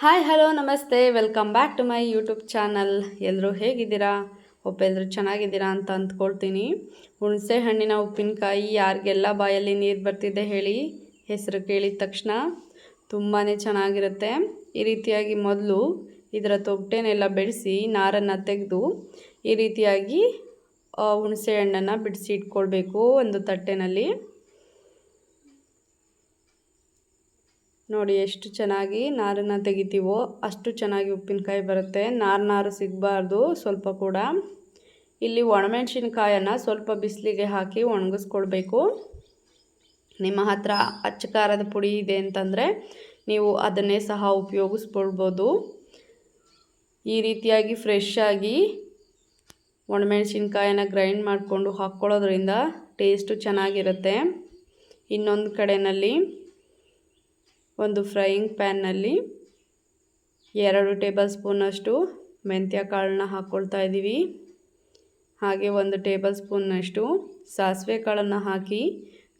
Hi hello ನಮಸ್ತೆ. Welcome back to my YouTube channel ಎಲ್ಲರೂ ಹೇಗಿದ್ದೀರಾ? ಒಬ್ಬ ಎಲ್ಲರೂ ಚೆನ್ನಾಗಿದ್ದೀರಾ ಅಂತ ಅಂದ್ಕೊಳ್ತೀನಿ. ಹುಣಸೆ ಹಣ್ಣಿನ ಉಪ್ಪಿನಕಾಯಿ ಯಾರಿಗೆಲ್ಲ ಬಾಯಲ್ಲಿ ನೀರು ಬರ್ತಿದೆ ಹೇಳಿ ಹೆಸರು ಕೇಳಿದ ತಕ್ಷಣ ತುಂಬಾ ಚೆನ್ನಾಗಿರುತ್ತೆ. ಈ ರೀತಿಯಾಗಿ ಮೊದಲು ಇದರ ತೊಗಟೆನೆಲ್ಲ ಬೆಳೆಸಿ ನಾರನ್ನು ತೆಗೆದು ಈ ರೀತಿಯಾಗಿ ಹುಣಸೆ ಹಣ್ಣನ್ನು ಬಿಡಿಸಿ ಇಟ್ಕೊಳ್ಬೇಕು ಒಂದು ತಟ್ಟೆನಲ್ಲಿ. ನೋಡಿ ಎಷ್ಟು ಚೆನ್ನಾಗಿ ನಾರನ್ನು ತೆಗಿತೀವೋ ಅಷ್ಟು ಚೆನ್ನಾಗಿ ಉಪ್ಪಿನಕಾಯಿ ಬರುತ್ತೆ. ನಾರು ನಾರು ಸಿಗಬಾರ್ದು ಸ್ವಲ್ಪ ಕೂಡ. ಇಲ್ಲಿ ಒಣಮೆಣಸಿನ್ಕಾಯನ್ನು ಸ್ವಲ್ಪ ಬಿಸಿಲಿಗೆ ಹಾಕಿ ಒಣಗಿಸ್ಕೊಳ್ಬೇಕು ನಿಮ್ಮ ಹತ್ರ ಅಚ್ಚಕಾರದ ಪುಡಿ ಇದೆ ಅಂತಂದರೆ ನೀವು ಅದನ್ನೇ ಸಹ ಉಪಯೋಗಿಸ್ಕೊಳ್ಬೋದು. ಈ ರೀತಿಯಾಗಿ ಫ್ರೆಶ್ ಆಗಿ ಒಣಮೆಣಸಿನ್ಕಾಯನ್ನು ಗ್ರೈಂಡ್ ಮಾಡಿಕೊಂಡು ಹಾಕ್ಕೊಳ್ಳೋದ್ರಿಂದ ಟೇಸ್ಟು ಚೆನ್ನಾಗಿರುತ್ತೆ. ಇನ್ನೊಂದು ಕಡೆಯಲ್ಲಿ ಒಂದು ಫ್ರೈಯಿಂಗ್ ಪ್ಯಾನ್ನಲ್ಲಿ ಎರಡು ಟೇಬಲ್ ಸ್ಪೂನಷ್ಟು ಮೆಂತ್ಯ ಕಾಳನ್ನ ಹಾಕ್ಕೊಳ್ತಾ ಇದ್ದೀವಿ. ಹಾಗೆ ಒಂದು ಟೇಬಲ್ ಸ್ಪೂನ್ನಷ್ಟು ಸಾಸಿವೆ ಕಾಳನ್ನು ಹಾಕಿ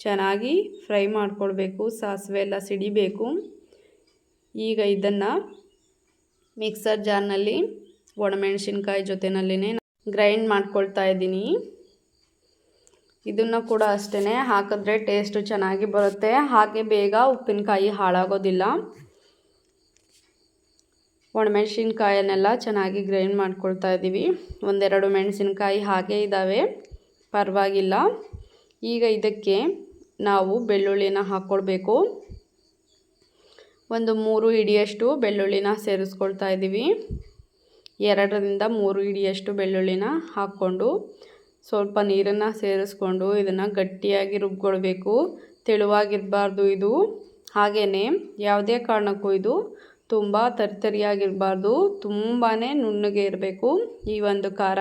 ಚೆನ್ನಾಗಿ ಫ್ರೈ ಮಾಡಿಕೊಳ್ಬೇಕು. ಸಾಸಿವೆ ಎಲ್ಲ ಸಿಡಿಬೇಕು. ಈಗ ಇದನ್ನು ಮಿಕ್ಸರ್ ಜಾರ್ನಲ್ಲಿ ಒಣಮೆಣಸಿನ್ಕಾಯಿ ಜೊತೆನಲ್ಲಿನೇ ಗ್ರೈಂಡ್ ಮಾಡ್ಕೊಳ್ತಾ ಇದ್ದೀನಿ. ಇದನ್ನು ಕೂಡ ಅಷ್ಟೇ ಹಾಕಿದ್ರೆ ಟೇಸ್ಟು ಚೆನ್ನಾಗಿ ಬರುತ್ತೆ. ಹಾಗೆ ಬೇಗ ಉಪ್ಪಿನಕಾಯಿ ಹಾಳಾಗೋದಿಲ್ಲ. ಒಣಮೆಣಸಿನ್ಕಾಯನ್ನೆಲ್ಲ ಚೆನ್ನಾಗಿ ಗ್ರೈಂಡ್ ಮಾಡ್ಕೊಳ್ತಾ ಇದ್ದೀವಿ ಒಂದೆರಡು ಮೆಣಸಿನ್ಕಾಯಿ ಹಾಗೆ ಇದ್ದಾವೆ ಪರವಾಗಿಲ್ಲ. ಈಗ ಇದಕ್ಕೆ ನಾವು ಬೆಳ್ಳುಳ್ಳಿನ ಹಾಕ್ಕೊಳ್ಬೇಕು ಒಂದು ಮೂರು ಹಿಡಿಯಷ್ಟು ಬೆಳ್ಳುಳ್ಳಿನ ಸೇರಿಸ್ಕೊಳ್ತಾ ಇದ್ದೀವಿ ಎರಡರಿಂದ ಮೂರು ಹಿಡಿಯಷ್ಟು ಬೆಳ್ಳುಳ್ಳಿನ ಹಾಕ್ಕೊಂಡು ಸ್ವಲ್ಪ ನೀರನ್ನು ಸೇರಿಸ್ಕೊಂಡು ಇದನ್ನು ಗಟ್ಟಿಯಾಗಿ ರುಬ್ಕೊಳ್ಬೇಕು. ತೆಳುವಾಗಿರಬಾರ್ದು ಇದು. ಹಾಗೆಯೇ ಯಾವುದೇ ಕಾರಣಕ್ಕೂ ಇದು ತುಂಬ ತರಿತರಿಯಾಗಿರಬಾರ್ದು. ತುಂಬಾ ನುಣ್ಣಗೆ ಇರಬೇಕು ಈ ಒಂದು ಖಾರ.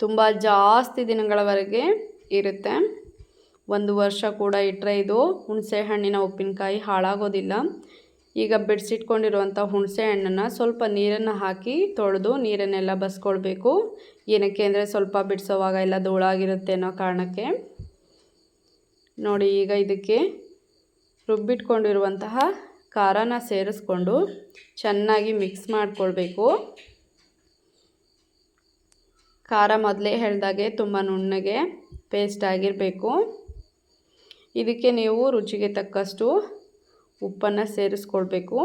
ತುಂಬ ಜಾಸ್ತಿ ದಿನಗಳವರೆಗೆ ಇರುತ್ತೆ. ಒಂದು ವರ್ಷ ಕೂಡ ಇಟ್ಟರೆ ಇದು ಹುಣಸೆ ಹಣ್ಣಿನ ಉಪ್ಪಿನಕಾಯಿ ಹಾಳಾಗೋದಿಲ್ಲ. ಈಗ ಬಿಡಿಸಿಟ್ಕೊಂಡಿರುವಂಥ ಹುಣಸೆ ಹಣ್ಣನ್ನು ಸ್ವಲ್ಪ ನೀರನ್ನು ಹಾಕಿ ತೊಳೆದು ನೀರನ್ನೆಲ್ಲ ಬಸ್ಕೊಳ್ಬೇಕು. ಏನಕ್ಕೆ ಅಂದರೆ ಸ್ವಲ್ಪ ಬಿಡಿಸೋವಾಗ ಎಲ್ಲ ಧೂಳಾಗಿರುತ್ತೆ ಅನ್ನೋ ಕಾರಣಕ್ಕೆ. ನೋಡಿ, ಈಗ ಇದಕ್ಕೆ ರುಬ್ಬಿಟ್ಕೊಂಡಿರುವಂತಹ ಖಾರನ ಸೇರಿಸ್ಕೊಂಡು ಚೆನ್ನಾಗಿ ಮಿಕ್ಸ್ ಮಾಡಿಕೊಳ್ಬೇಕು. ಖಾರ ಮೊದಲೇ ಹೇಳಿದಾಗೆ ತುಂಬ ನುಣ್ಣಗೆ ಪೇಸ್ಟ್ ಆಗಿರಬೇಕು. ಇದಕ್ಕೆ ನೀವು ರುಚಿಗೆ ತಕ್ಕಷ್ಟು ಉಪ್ಪನ್ನು ಸೇರಿಸ್ಕೊಳ್ಬೇಕು.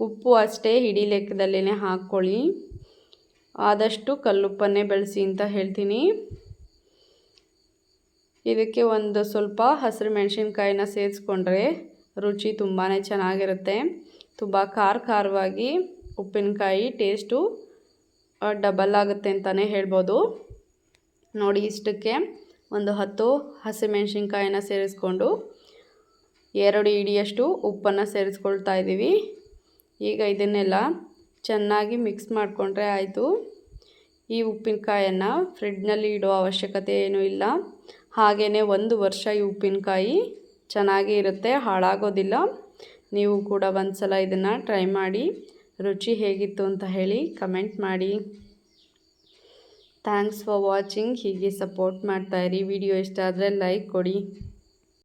ಉಪ್ಪು ಅಷ್ಟೇ ಹಿಡಿ ಲೆಕ್ಕದಲ್ಲೇ ಹಾಕ್ಕೊಳ್ಳಿ. ಆದಷ್ಟು ಕಲ್ಲುಪ್ಪನ್ನೇ ಬೆಳೆಸಿ ಅಂತ ಹೇಳ್ತೀನಿ. ಇದಕ್ಕೆ ಒಂದು ಸ್ವಲ್ಪ ಹಸಿರು ಮೆಣಸಿನ್ಕಾಯಿನ ಸೇರಿಸ್ಕೊಂಡ್ರೆ ರುಚಿ ತುಂಬಾ ಚೆನ್ನಾಗಿರುತ್ತೆ. ತುಂಬ ಖಾರ ಖಾರವಾಗಿ ಉಪ್ಪಿನಕಾಯಿ ಟೇಸ್ಟು ಡಬಲ್ ಆಗುತ್ತೆ ಅಂತಲೇ ಹೇಳ್ಬೋದು. ನೋಡಿ ಇಷ್ಟಕ್ಕೆ ಒಂದು ಹತ್ತು ಹಸಿಮೆಣ್ಸಿನ್ಕಾಯಿನ ಸೇರಿಸ್ಕೊಂಡು ಎರಡು ಇಡಿಯಷ್ಟು ಉಪ್ಪನ್ನು ಸೇರಿಸ್ಕೊಳ್ತಾ ಇದ್ದೀವಿ. ಈಗ ಇದನ್ನೆಲ್ಲ ಚೆನ್ನಾಗಿ ಮಿಕ್ಸ್ ಮಾಡಿಕೊಂಡ್ರೆ ಆಯಿತು. ಈ ಉಪ್ಪಿನಕಾಯನ್ನು ಫ್ರಿಡ್ಜ್ನಲ್ಲಿ ಇಡೋ ಅವಶ್ಯಕತೆ ಏನೂ ಇಲ್ಲ. ಹಾಗೆಯೇ ಒಂದು ವರ್ಷ ಈ ಉಪ್ಪಿನಕಾಯಿ ಚೆನ್ನಾಗಿ ಇರುತ್ತೆ, ಹಾಳಾಗೋದಿಲ್ಲ. ನೀವು ಕೂಡ ಒಂದು ಸಲ ಇದನ್ನು ಟ್ರೈ ಮಾಡಿ, ರುಚಿ ಹೇಗಿತ್ತು ಅಂತ ಹೇಳಿ ಕಮೆಂಟ್ ಮಾಡಿ. ಥ್ಯಾಂಕ್ಸ್ ಫಾರ್ ವಾಚಿಂಗ್, ಹೀಗೆ ಸಪೋರ್ಟ್ ಮಾಡ್ತಾಯಿರಿ ವಿಡಿಯೋ ಇಷ್ಟ ಆದರೆ ಲೈಕ್ ಕೊಡಿ.